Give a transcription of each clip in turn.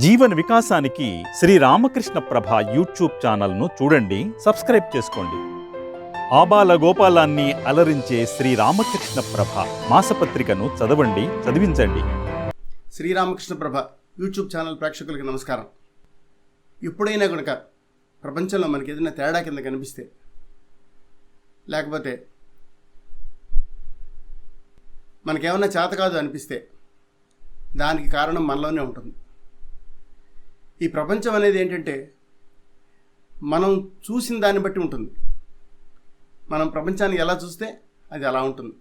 జీవన వికాసానికి శ్రీ రామకృష్ణ ప్రభ యూట్యూబ్ ఛానల్ను చూడండి సబ్స్క్రైబ్ చేసుకోండి. ఆబాల గోపాలాన్ని అలరించే శ్రీ రామకృష్ణ ప్రభ మాసపత్రికను చదవండి చదివించండి. శ్రీరామకృష్ణ ప్రభ యూట్యూబ్ ఛానల్ ప్రేక్షకులకి నమస్కారం. ఎప్పుడైనా కనుక ప్రపంచంలో మనకి ఏదైనా తేడా కింద కనిపిస్తే లేకపోతే మనకేమన్నా చేత కాదు అనిపిస్తే దానికి కారణం మనలోనే ఉంటుంది. ఈ ప్రపంచం అనేది ఏంటంటే మనం చూసిన దాన్ని బట్టి ఉంటుంది. మనం ప్రపంచాన్ని ఎలా చూస్తే అది అలా ఉంటుంది.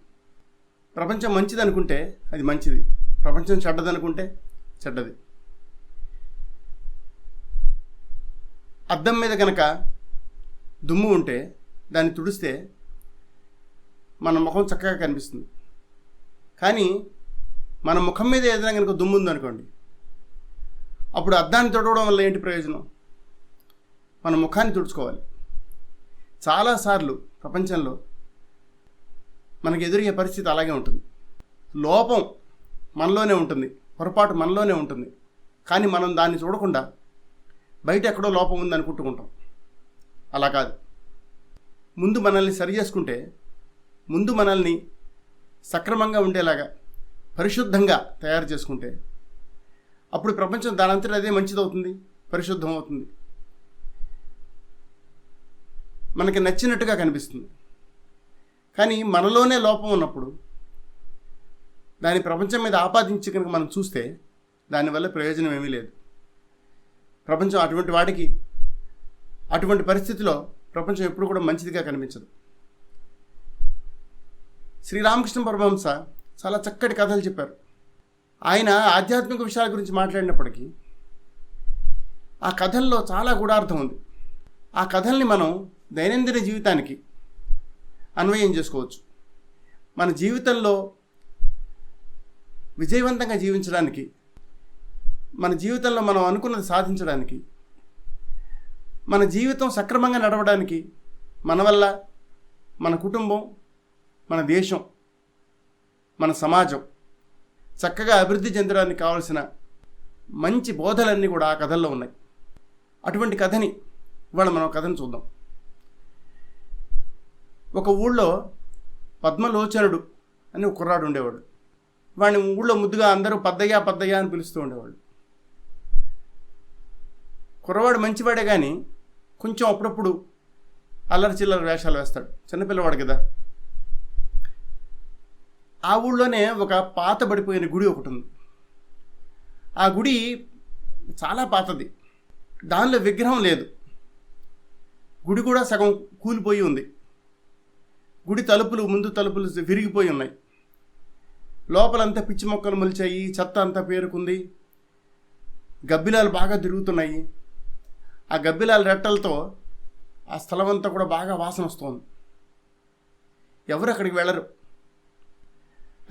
ప్రపంచం మంచిది అనుకుంటే అది మంచిది. ప్రపంచం చెడ్డదనుకుంటే చెడ్డది. అద్దం మీద కనుక దుమ్ము ఉంటే దాన్ని తుడిస్తే మన ముఖం చక్కగా కనిపిస్తుంది. కానీ మన ముఖం మీద ఏదైనా కనుక దుమ్ము ఉందనుకోండి అప్పుడు అద్దాన్ని తుడవడం వల్ల ఏంటి ప్రయోజనం? మన ముఖాన్ని తుడుచుకోవాలి. చాలాసార్లు ప్రపంచంలో మనకు ఎదురయ్యే పరిస్థితి అలాగే ఉంటుంది. లోపం మనలోనే ఉంటుంది. పొరపాటు మనలోనే ఉంటుంది. కానీ మనం దాన్ని చూడకుండా బయట ఎక్కడో లోపం ఉంది అనుకుంటుకుంటాం అలా కాదు. ముందు మనల్ని సరి చేసుకుంటే ముందు మనల్ని సక్రమంగా ఉండేలాగా పరిశుద్ధంగా తయారు చేసుకుంటే అప్పుడు ప్రపంచం దానంతట అదే మంచిదవుతుంది పరిశుద్ధం అవుతుంది మనకి నచ్చినట్టుగా కనిపిస్తుంది. కానీ మనలోనే లోపం ఉన్నప్పుడు దాని ప్రపంచం మీద ఆపాదించి కనుక మనం చూస్తే దానివల్ల ప్రయోజనం ఏమీ లేదు. ప్రపంచం అటువంటి వాడికి అటువంటి పరిస్థితిలో ప్రపంచం ఎప్పుడు కూడా మంచిదిగా కనిపించదు. శ్రీరామకృష్ణ పరమహంస చాలా చక్కటి కథలు చెప్పారు. ఆయన ఆధ్యాత్మిక విషయాల గురించి మాట్లాడినప్పటికీ ఆ కథల్లో చాలా గూఢార్థం ఉంది. ఆ కథల్ని మనం దైనందిన జీవితానికి అన్వయం చేసుకోవచ్చు. మన జీవితంలో విజయవంతంగా జీవించడానికి మన జీవితంలో మనం అనుకున్నది సాధించడానికి మన జీవితం సక్రమంగా నడవడానికి మన వల్ల మన కుటుంబం మన దేశం మన సమాజం చక్కగా అభివృద్ధి చెందడానికి కావలసిన మంచి బోధలన్నీ కూడా ఆ కథల్లో ఉన్నాయి. అటువంటి కథని ఇవాళ మనం కథను చూద్దాం. ఒక ఊళ్ళో పద్మలోచనుడు అని ఒక కుర్రాడు ఉండేవాడు. వాడిని ఊళ్ళో ముద్దుగా అందరూ పద్దయ్య పద్దయ్య అని పిలుస్తూ ఉండేవాళ్ళు. కుర్రవాడు మంచివాడే కానీ కొంచెం అప్పుడప్పుడు అల్లరి చిల్లర వేషాలు వేస్తాడు. చిన్నపిల్లవాడు కదా. ఆ ఊళ్ళోనే ఒక పాత పడిపోయిన గుడి ఒకటి ఉంది ఆ గుడి చాలా పాతది. దానిలో విగ్రహం లేదు. గుడి కూడా సగం కూలిపోయి ఉంది. గుడి తలుపులు ముందు తలుపులు విరిగిపోయి ఉన్నాయి. లోపలంతా పిచ్చి మొక్కలు మొలిచాయి చెత్త అంతా పేరుకుంది. గబ్బిలాలు బాగా తిరుగుతున్నాయి. ఆ గబ్బిలాల రెట్టలతో ఆ స్థలం అంతా కూడా బాగా వాసన వస్తుంది. ఎవరు అక్కడికి వెళ్ళరు?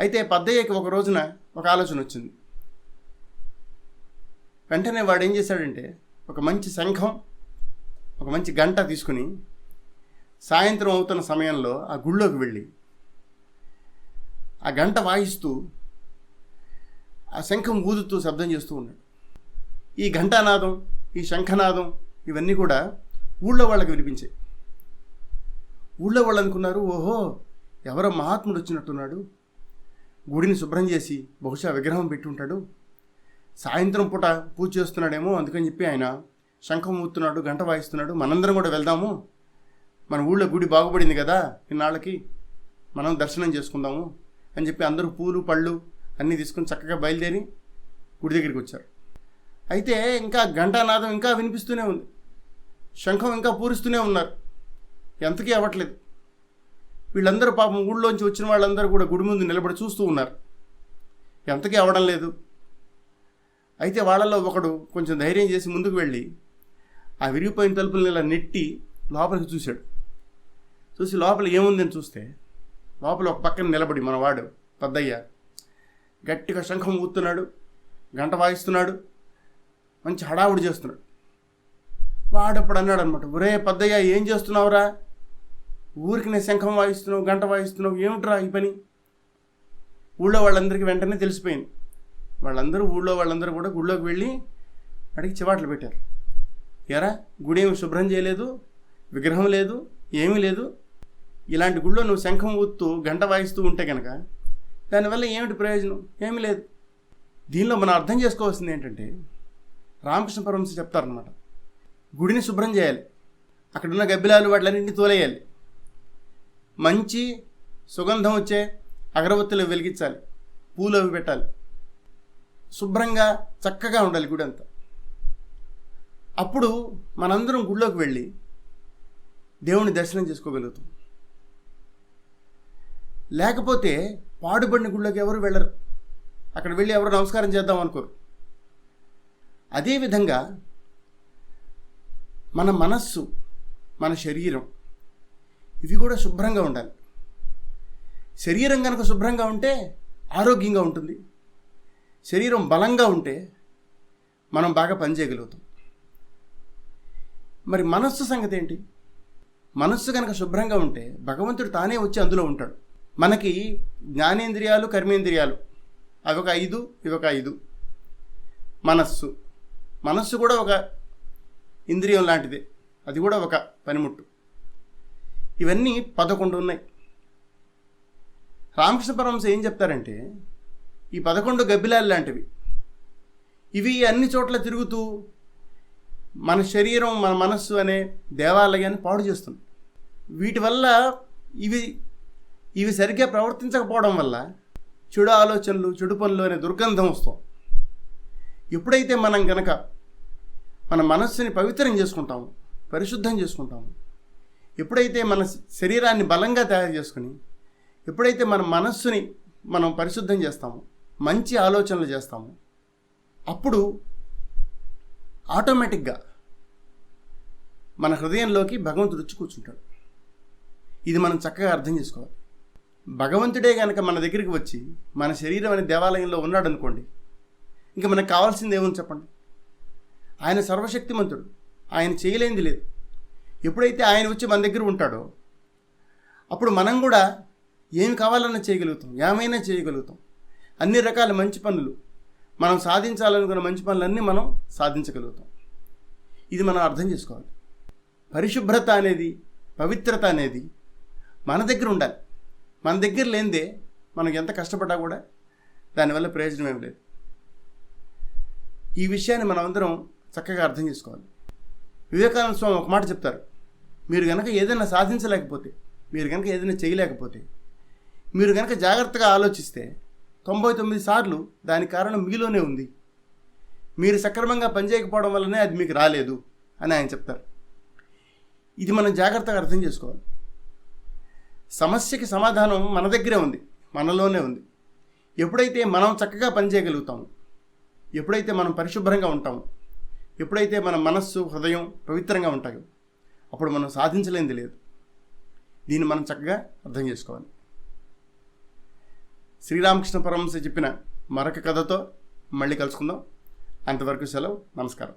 అయితే పద్దయ్యకి ఒక రోజున ఒక ఆలోచన వచ్చింది. వెంటనే వాడు ఏం చేశాడంటే ఒక మంచి శంఖం ఒక మంచి గంట తీసుకుని సాయంత్రం అవుతున్న సమయంలో ఆ గుళ్ళోకి వెళ్ళి ఆ గంట వాయిస్తూ ఆ శంఖం ఊదుతూ శబ్దం చేస్తూ ఉన్నాడు. ఈ ఘంటానాదం ఈ శంఖనాదం ఇవన్నీ కూడా ఊళ్ళో వాళ్ళకి వినిపించాయి. ఊళ్ళో వాళ్ళు అనుకున్నారు ఓహో ఎవరో మహాత్ముడు వచ్చినట్టున్నాడు. గుడిని శుభ్రం చేసి బహుశా విగ్రహం పెట్టి ఉంటాడు. సాయంత్రం పూట పూజ చేస్తున్నాడేమో అందుకని చెప్పి ఆయన శంఖం ఊతున్నాడు గంట వాయిస్తున్నాడు. మనందరం కూడా వెళ్దాము. మన ఊళ్ళో గుడి బాగుపడింది కదా ఇన్నాళ్ళకి. మనం దర్శనం చేసుకుందాము అని చెప్పి అందరూ పూలు పళ్ళు అన్నీ తీసుకుని చక్కగా బయలుదేరి గుడి దగ్గరికి వచ్చారు. అయితే ఇంకా ఘంటానాదం ఇంకా వినిపిస్తూనే ఉంది. శంఖం ఇంకా పూరిస్తూనే ఉన్నారు. ఎంతకీ అవ్వట్లేదు. వీళ్ళందరూ పాపం ఊళ్ళోంచి వచ్చిన వాళ్ళందరూ కూడా గుడి ముందు నిలబడి చూస్తూ ఉన్నారు. ఎంతకీ అవడం లేదు. అయితే వాళ్ళల్లో ఒకడు కొంచెం ధైర్యం చేసి ముందుకు వెళ్ళి ఆ విరిగిపోయిన తలుపులను ఇలా నెట్టి లోపలికి చూశాడు. చూసి లోపల ఏముందని చూస్తే లోపల ఒక పక్కన నిలబడి మనవాడు పెద్దయ్య గట్టిగా శంఖం ఊతున్నాడు గంట వాయిస్తున్నాడు మంచి హడావుడి చేస్తున్నాడు. వాడప్పుడు అన్నాడు అనమాట ఒరే పెద్దయ్య ఏం చేస్తున్నావురా? ఊరికి నేను శంఖం వాయిస్తున్నావు గంట వాయిస్తున్నావు ఏమిట్రా ఈ పని? ఊళ్ళో వాళ్ళందరికీ వెంటనే తెలిసిపోయింది. వాళ్ళందరూ ఊళ్ళో వాళ్ళందరూ కూడా గుళ్ళోకి వెళ్ళి అడిగి చివాట్లు పెట్టారు. ఎరా గుడి ఏమి శుభ్రం చేయలేదు విగ్రహం లేదు ఏమీ లేదు. ఇలాంటి గుడిలో నువ్వు శంఖం ఊత్తూ గంట వాయిస్తూ ఉంటే కనుక దానివల్ల ఏమిటి ప్రయోజనం? ఏమీ లేదు. దీనిలో మనం అర్థం చేసుకోవాల్సింది ఏంటంటే రామకృష్ణ పరమశ చెప్తారనమాట గుడిని శుభ్రం చేయాలి. అక్కడున్న గబ్బిలాలు వాటిలన్నింటినీ తోలేయాలి. మంచి సుగంధం వచ్చే అగరబత్తులు వెలిగించాలి. పూలు అవి పెట్టాలి. శుభ్రంగా చక్కగా ఉండాలి గుడి అంతా అప్పుడు మనందరం గుడిలోకి వెళ్ళి దేవుని దర్శనం చేసుకోగలుగుతాం. లేకపోతే పాడుబడిన గుళ్ళోకి ఎవరు వెళ్ళరు. అక్కడ వెళ్ళి ఎవరు నమస్కారం చేద్దాం అనుకోరు. అదేవిధంగా మన మనస్సు మన శరీరం ఇవి కూడా శుభ్రంగా ఉండాలి. శరీరం కనుక శుభ్రంగా ఉంటే ఆరోగ్యంగా ఉంటుంది. శరీరం బలంగా ఉంటే మనం బాగా పనిచేయగలుగుతాం మరి మనస్సు సంగతి ఏంటి? మనస్సు కనుక శుభ్రంగా ఉంటే భగవంతుడు తానే వచ్చి అందులో ఉంటాడు. మనకి జ్ఞానేంద్రియాలు కర్మేంద్రియాలు అవి ఒక ఐదు ఇవి ఒక ఐదు. మనస్సు. మనస్సు కూడా ఒక ఇంద్రియం లాంటిదే. అది కూడా ఒక పనిముట్టు. ఇవన్నీ పదకొండు ఉన్నాయి. రామకృష్ణ పరమహంస ఏం చెప్తారంటే ఈ పదకొండు గబ్బిలాలు లాంటివి ఇవి అన్ని చోట్ల తిరుగుతూ మన శరీరం మన మనస్సు అనే దేవాలయాన్ని పాడు చేస్తుంది. వీటి వల్ల ఇవి ఇవి సరిగ్గా ప్రవర్తించకపోవడం వల్ల చెడు ఆలోచనలు చెడు పనులు అనే దుర్గంధం వస్తాం. ఎప్పుడైతే మనం గనక మన మనస్సుని పవిత్రం చేసుకుంటాము పరిశుద్ధం చేసుకుంటాము ఎప్పుడైతే మన శరీరాన్ని బలంగా తయారు చేసుకుని ఎప్పుడైతే మన మనస్సుని మనం పరిశుద్ధం చేస్తామో మంచి ఆలోచనలు చేస్తామో అప్పుడు ఆటోమేటిక్గా మన హృదయంలోకి భగవంతుడు వచ్చి కూర్చుంటాడు. ఇది మనం చక్కగా అర్థం చేసుకోవాలి. భగవంతుడే కనుక మన దగ్గరికి వచ్చి మన శరీరం అనే దేవాలయంలో ఉన్నాడు అనుకోండి ఇంకా మనకు కావాల్సింది ఏముంది చెప్పండి? ఆయన సర్వశక్తిమంతుడు. ఆయన చేయలేనిది లేదు. ఎప్పుడైతే ఆయన వచ్చి మన దగ్గర ఉంటాడో అప్పుడు మనం కూడా ఏమి కావాలన్నా చేయగలుగుతాం ఏమైనా చేయగలుగుతాం. అన్ని రకాల మంచి పనులు మనం సాధించాలనుకున్న మంచి పనులన్నీ మనం సాధించగలుగుతాం. ఇది మనం అర్థం చేసుకోవాలి. పరిశుభ్రత అనేది పవిత్రత అనేది మన దగ్గర ఉండాలి. మన దగ్గర లేనిదే మనం ఎంత కష్టపడ్డా కూడా దానివల్ల ప్రయోజనం ఏమి లేదు. ఈ విషయాన్ని మనమందరం చక్కగా అర్థం చేసుకోవాలి. వివేకానంద స్వామి ఒక మాట చెప్తారు. మీరు కనుక ఏదైనా సాధించలేకపోతే మీరు కనుక ఏదైనా చేయలేకపోతే మీరు కనుక జాగ్రత్తగా ఆలోచిస్తే తొంభై తొమ్మిది సార్లు దాని కారణం మీలోనే ఉంది. మీరు సక్రమంగా పనిచేయకపోవడం వల్లనే అది మీకు రాలేదు అని ఆయన చెప్తారు. ఇది మనం జాగ్రత్తగా అర్థం చేసుకోవాలి. సమస్యకి సమాధానం మన దగ్గరే ఉంది మనలోనే ఉంది. ఎప్పుడైతే మనం చక్కగా పనిచేయగలుగుతాము ఎప్పుడైతే మనం పరిశుభ్రంగా ఉంటామో ఎప్పుడైతే మన మనస్సు హృదయం పవిత్రంగా ఉంటాయో అప్పుడు మనం సాధించలేనిది లేదు. దీన్ని మనం చక్కగా అర్థం చేసుకోవాలి. శ్రీరామకృష్ణ పరమహంస చెప్పిన మరొక కథతో మళ్ళీ కలుసుకుందాం. అంతవరకు సెలవు. నమస్కారం.